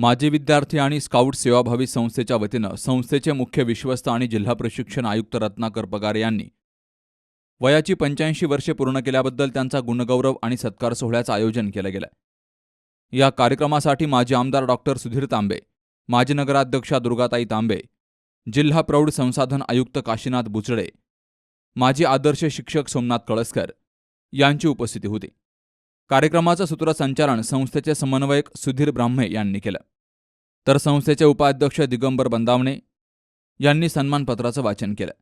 माजी विद्यार्थी आणि स्काउट सेवाभावी संस्थेच्या वतीनं संस्थेचे मुख्य विश्वस्त आणि जिल्हा प्रशिक्षण आयुक्त रत्नाकर पगारे यांनी वयाची पंच्याऐंशी वर्षे पूर्ण केल्याबद्दल त्यांचा गुणगौरव आणि सत्कार सोहळ्याचं आयोजन केलं गेलं. या कार्यक्रमासाठी माजी आमदार डॉक्टर सुधीर तांबे माजी नगराध्यक्षा दुर्गाताई तांबे जिल्हा प्रौढ संसाधन आयुक्त काशीनाथ बुचडे माजी आदर्श शिक्षक सोमनाथ कळसकर यांची उपस्थिती होती. कार्यक्रमाचं सूत्रसंचालन संस्थेचे समन्वयक सुधीर ब्राह्मे यांनी केलं. तर संस्थेचे उपाध्यक्ष दिगंबर बंदावणे यांनी सन्मानपत्राचं वाचन केलं.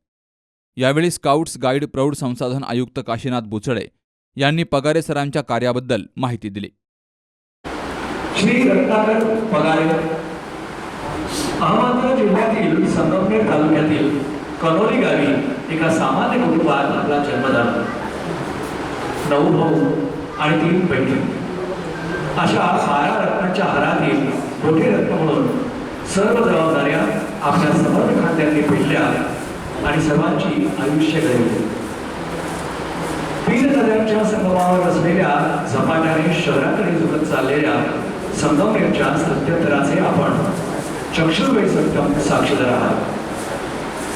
यावेळी स्काउट्स गाईड प्रौढ संसाधन आयुक्त काशीनाथ बुचडे यांनी पगारे सरांच्या कार्याबद्दल माहिती दिली. श्री रत्नाकर पगारे. अहमदनगर जिल्ह्यातील संगमनेर तालुक्यातील कनोली गावी एका सामान्य कुटुंबात आपला जन्म झाला नऊ भाऊ. आणि तीन बहिणी अशा बारा रत्नाच्या हारातील मोठे रत्न म्हणून सर्व जबाबदाऱ्या आपल्या समर्थ खात्यांनी पेटल्या आणि सर्वांची आयुष्य घडली. तीन नद्यांच्या संगमावर असलेल्या झपाट्याने शहराकडे झुकत चाललेल्या संगमनेरच्या सत्यंतराचे आपण चक्षुर्वेद सत्यम साक्षीदार आहात.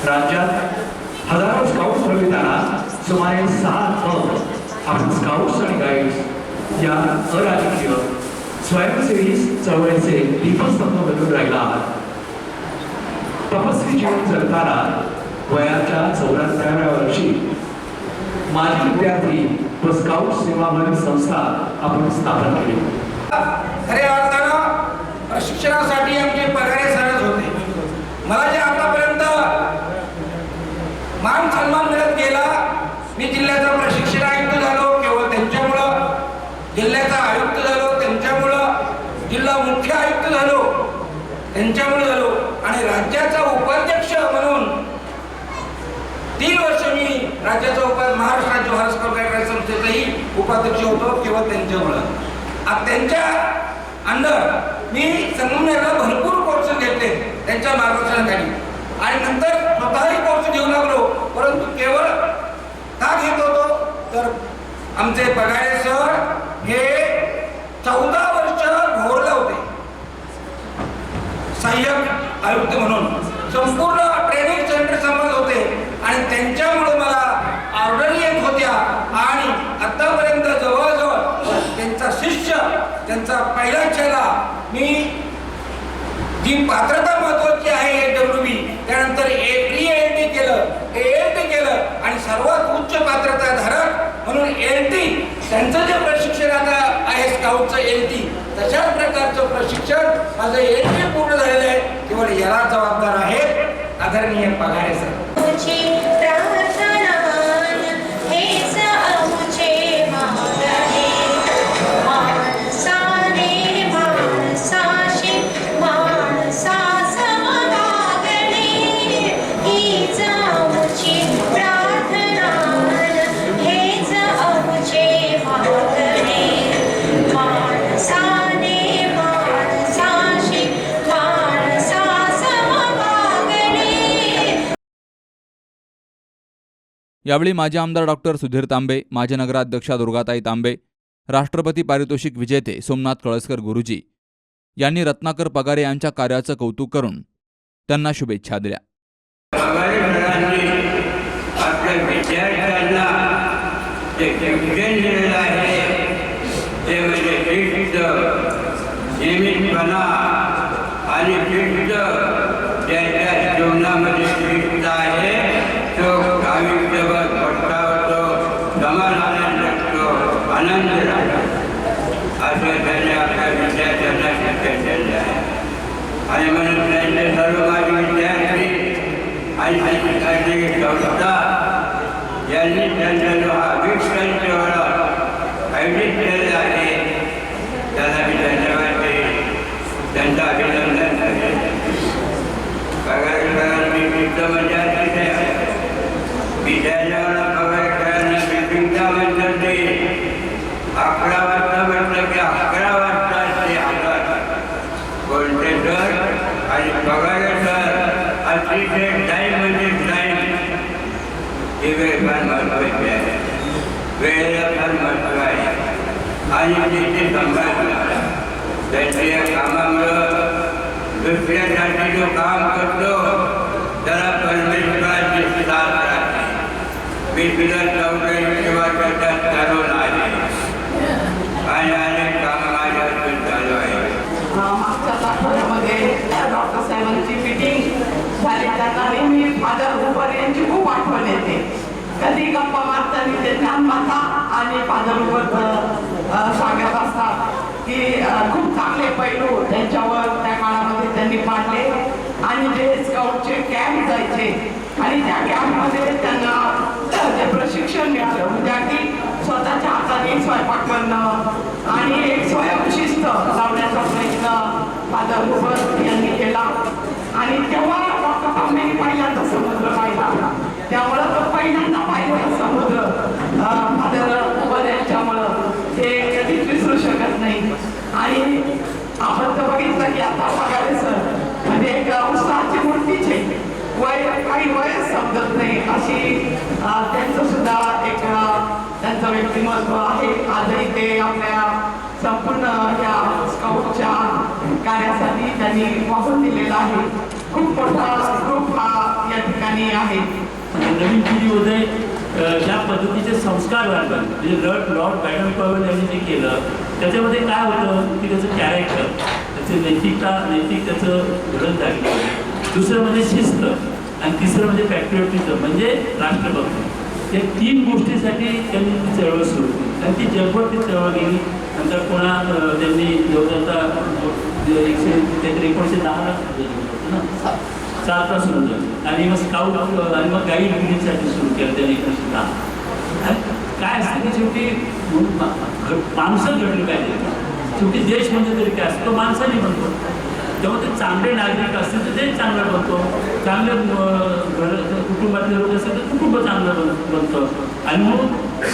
राज्यात हजारो स्काउट प्रवितांना सुमारे सहा अ आपण स्काउट्स आणि गाईड्स या अराजकीय स्वयंसेवी चळवळीचे दीपस्तंभ बनून राहिला आहात. तपस्वी जीवन जगताना वयाच्या चौऱ्याहत्तराव्या वर्षी माजी विद्यार्थी व स्काउट सेवाभावी संस्था आपण स्थापन केली. खऱ्या अर्थानं प्रशिक्षणासाठी आमचे पगारे सरच होते. मला जे आतापर्यंत मान सन्मान मिळत गेला मी जिल्ह्याचा प्रशिक्षण आयुक्त झालो केवळ त्यांच्यामुळं जिल्ह्याचा आयुक्त झालो त्यांच्यामुळं जिल्हा मुख्य आयुक्त झालो त्यांच्यामुळे झालो आणि राज्याचा उपाध्यक्ष म्हणून तीन वर्ष मी राज्याचा उप महाराष्ट्र राज्य महाराष्ट्र स्काउट संस्थेचाही उपाध्यक्ष होतो केवळ त्यांच्यामुळं. आज त्यांच्या अंडर मी संगमनेरला भरपूर कोर्स घेतले त्यांच्या मार्गदर्शनाखाली. आणि नंतर स्वतःही कोर्स घेऊ लागलो परंतु केवळ का घेत होतो? तर आमचे पगारे सर हे चौदा वर्ष भोरले होते. सहाय्यक आयुक्त म्हणून. संपूर्ण ट्रेनिंग सेंटर समज होते. आणि त्यांच्यामुळे मला ऑर्डर येत होत्या. आणि आतापर्यंत जवळजवळ त्यांचा शिष्य त्यांचा पहिला चेहरा मी जी पात्रता महत्वाची आहे ए डब्ल्यू बी त्यानंतर ए प्री एल टी केलं. ए एल टी केलं. आणि सर्वात उच्च पात्रता धारक म्हणून एल टी त्यांचं जे प्रशिक्षण आता आहे स्काउटचं एल टी तशाच प्रकारचं प्रशिक्षण माझं एल टी पूर्ण झालेलं आहे केवळ याला जबाबदार आहेत आदरणीय पगारे सर यावेळी माजी आमदार डॉक्टर सुधीर तांबे माजी नगराध्यक्षा दुर्गाताई तांबे राष्ट्रपती पारितोषिक विजेते सोमनाथ कळसकर गुरुजी यांनी रत्नाकर पगारे यांच्या कार्याचं कौतुक करून त्यांना शुभेच्छा दिल्या. आपल्या विद्यार्थ्यांना जे शिक्षण दिलेलं आहे ते म्हणजे शिस्त नियमितपणा आणि शिस्त त्यांच्या जीवनामध्ये शिस्त आहे तो आयुष्यभर पट्टावतो समाधान असतो आनंद राहतो असं त्यांनी आपल्या विद्यार्थ्यांना शिक्षण दिलेलं आहे आणि म्हणून त्यांचे सर्व माझे विद्यार्थी आणि त्यांची संस्था यांनी त्यांचा जो हा विक्षण सोहळा आयोजित केलेला आहे त्याला मी धन्यवाद देईन अतिशय टाईम म्हणजे टाईम ही वेळ फार महत्वाची आहे वेळेला फार महत्त्व आहे आणि त्याची ते त्यांच्या या कामामुळं दुसऱ्यासाठी जो काम करतो त्याला परमेश्वराची साथ राहते मी तुला चौदा किंवा त्याच्यात चालवून आहे आणि अनेक कामं माझ्या हातून चालू आहे मागच्या डॉक्टर साहेबांची मिटिंग झाली. त्यांना नेहमी माझ्या उपर यांची खूप आठवण येते. कधी गप्पा मारताना ते ज्ञानमाता आणि फादर उपर सांगत असतात की खूप चांगले पैलू त्यांच्यावर त्या काळामध्ये त्यांनी पाडले. आणि जे स्काउटचे कॅम्प जायचे आणि त्या कॅम्पमध्ये त्यांना जे प्रशिक्षण मिळालं म्हणजे अगदी स्वतःच्या हाताने स्वयंपाक करणं आणि एक स्वयंशिस्त लावण्याचा प्रयत्न फादर हुबर यांनी केला. आणि तेव्हा डॉक्टर तांबेनी पहिल्यांदा समुद्र पाहिला. त्यामुळं तो पहिल्यांदा पाहिलेला समुद्र अं, फादर हुबर यांच्यामुळं ते कधीच विसरू शकत नाही आणि आपण तर बघितलं की आता बघायला सर म्हणजे एक उत्साहाची मूर्तीच आहे वय काही वयच समजत नाही अशी अं, त्यांचं सुद्धा एक अं, त्यांचं व्यक्तिमत्व आहे आजही ते आपल्या संपूर्ण या स्काउटच्या कार्यासाठी त्यांनी दिलेला आहे. खूप मोठा ग्रुप हा या ठिकाणी आहे. नवीन पिढीमध्ये ज्या पद्धतीचे संस्कार लागतात म्हणजे लॉर्ड लॉर्ड बॅटन पॉवर यांनी जे केलं त्याच्यामध्ये काय होतं की त्याचं कॅरेक्टर त्याचं नैतिकता नैतिक त्याचं घडण झाली दुसरं म्हणजे शिस्त आणि तिसरं म्हणजे पॅट्रिओटिझम म्हणजे राष्ट्रभक्त. या तीन गोष्टीसाठी त्यांनी ती चळवळ सुरू केली. आणि ती जगभर ती चळवळ गेली. नंतर पुन्हा त्यांनी योगाचा एकशे काहीतरी एकोणीसशे दहाला ना. सातला सुरू झालं. आणि मग स्काउट आणि मग गाईड बिल्डिंगसाठी सुरू केलं त्याने एकोणीसशे दहा. आणि काय असतं की शेवटी? माणसं घडली पाहिजे. शेवटी देश म्हणजे तरी काय असतो? माणसाने बनतो. तेव्हा ते चांगले नागरिक असतील तर देश चांगला बनतो. चांगले घर कुटुंबातले लोक असतील तर कुटुंब चांगलं बन बनतं. आणि म्हणून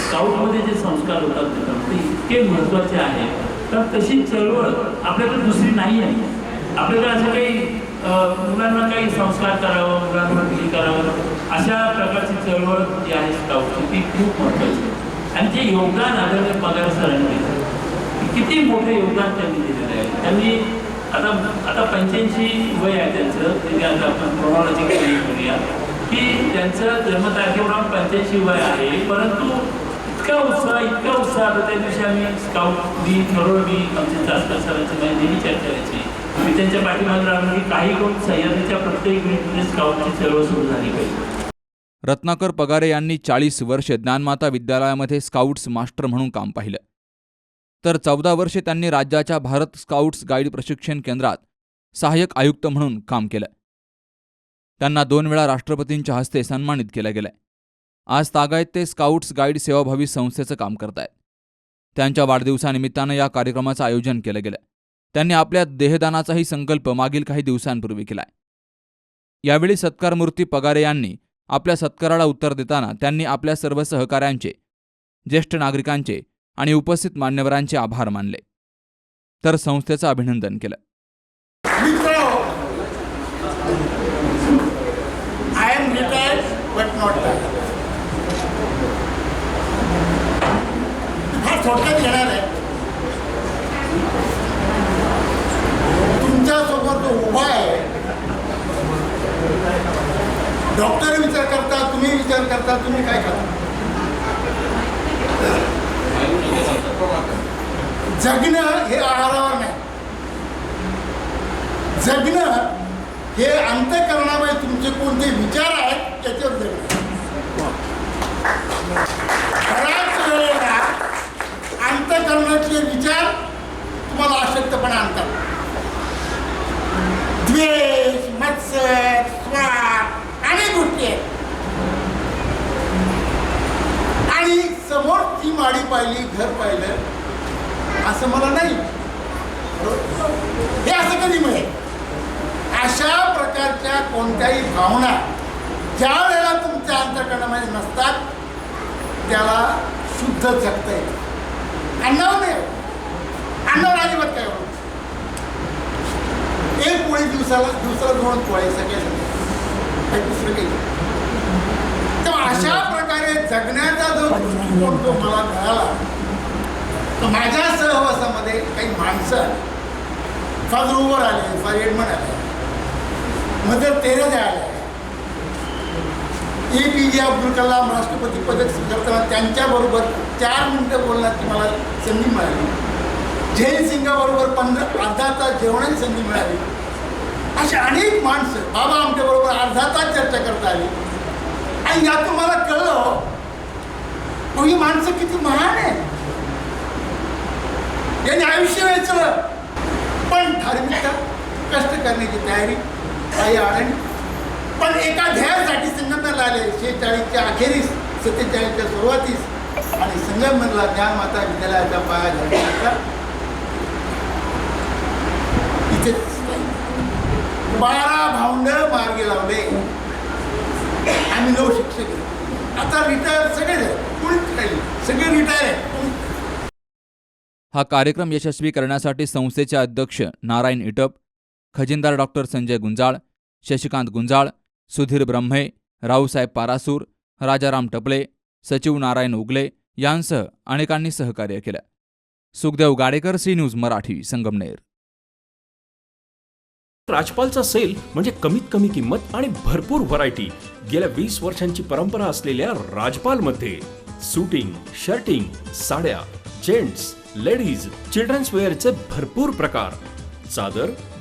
स्काउटमध्ये जे संस्कार होतात ते इतके महत्त्वाचे आहेत. तर तशी चळवळ आपल्याकडे दुसरी नाही आहे. आपल्याकडे असं काही मुलांना काही संस्कार करावं मुलांना हे करावं अशा प्रकारची चळवळ जी आहे स्काउटची ती खूप महत्वाची आहे. आणि जे योगदान आदरणीय पगार सरांनी किती मोठे योगदान त्यांनी दिलेलं आहे. त्यांनी आता आता पंच्याऐंशी वय आहे त्यांचं म्हणजे आता आपण क्रोनॉलॉजी करूया की त्यांचं जन्मतारखेप्रमाणे पंच्याऐंशी वय आहे परंतु इतका उत्साह इतका उत्साह आता त्या दिवशी आम्ही स्काउट मी ठरवलं आमचे चासकर सरांची नेहमी चर्चा मी त्यांच्या पाठीमागे राहून की काही सह्याद्रीच्या प्रत्येक स्काउटची चळवळ सुरू झाली पाहिजे रत्नाकर पगारे यांनी चाळीस वर्षे ज्ञानमाता विद्यालयामध्ये स्काउट्स मास्टर म्हणून काम पाहिलं. तर चौदा वर्षे त्यांनी राज्याच्या भारत स्काउट्स गाईड प्रशिक्षण केंद्रात सहाय्यक आयुक्त म्हणून काम केलं. त्यांना दोन वेळा राष्ट्रपतींच्या हस्ते सन्मानित केलं गेलंय आज तागायत ते स्काउट्स गाईड सेवाभावी संस्थेचं काम करतायत. त्यांच्या वाढदिवसानिमित्तानं या कार्यक्रमाचं आयोजन केलं गेलं त्यांनी आपल्या देहदानाचाही संकल्प मागील काही दिवसांपूर्वी केलाय. यावेळी सत्कारमूर्ती पगारे यांनी आपल्या सत्काराला उत्तर देताना त्यांनी आपल्या सर्व सहकाऱ्यांचे ज्येष्ठ नागरिकांचे आणि उपस्थित मान्यवरांचे आभार मानले. तर संस्थेचं अभिनंदन केलं. I M retired but not tired फार थोडक्यात घेणार आहे. तुमच्यासोबत जो उभा आहे डॉक्टर विचार करता तुम्ही विचार करता तुम्ही काय करता? जगणं हे आहारावर नाही. जगणं हे अंतकरणामध्ये तुमचे कोणते विचार आहेत त्याच्यावर जगणं. कोणत्याही भावना ज्या वेळेला तुमच्या अंतकरणामध्ये नसतात त्याला शुद्ध जगता येतं. अन्नावर नाही अन्नावर बघ काय होत एक पोळी दिवसाला दिवसाला दोन पोळी सगळ्या काही दुसरं काही तर अशा प्रकारे जगण्याचा जो दृष्टिकोन तो मला मिळाला तर माझ्या सहवासामध्ये काही माणसं फाजरूवर आले फार एडमंड आले. मदर तेरेजा आले. ए पी जे अब्दुल कलाम राष्ट्रपती पदक स्वीकारताना त्यांच्याबरोबर चार मिनटं बोलण्याची मला संधी मिळाली. जैन सिंगाबरोबर पंधरा अर्धा तास जेवणाची संधी मिळाली. अशी अनेक माणसं बाबा आमच्याबरोबर अर्धा तास चर्चा करता आली. आणि यातून मला कळलं हो, ही माणसं किती महान आहे यांनी आयुष्य वेचलं. पण धार्मिकता कष्ट करण्याची तयारी काही अडचणी पण एका ध्येयासाठी संगमनेरला आले. शेहेचाळीसच्या अखेरीस सत्तेचाळीसच्या सुरुवातीस. आणि संगमनेरला ज्ञानमाता विद्यालयाचा पाया घडण्याचा इथेच बारा भावंड मार्गी लावले. आम्ही नऊ शिक्षक आता रिटायर सगळे कोणीच सगळे रिटायर हा कार्यक्रम यशस्वी करण्यासाठी संस्थेचे अध्यक्ष नारायण इटप खजिनदार डॉक्टर संजय गुंजाळ शशिकांत गुंजाळ सुधीर ब्रह्मे रावसाहेब पारासूर राजाराम टपले सचिव नारायण उगले यांसह अनेकांनी सहकार्य केलं. Sukhdev Gadekar C news Marathi Sangamner. राजपालचा sale म्हणजे कमीत कमी किंमत आणि भरपूर व्हरायटी. गेल्या वीस वर्षांची परंपरा असलेल्या राजपालमध्ये सुटिंग शर्टिंग साड्या जेंट्स लेडीज चिल्ड्रन्स वेअरचे भरपूर प्रकार. चादर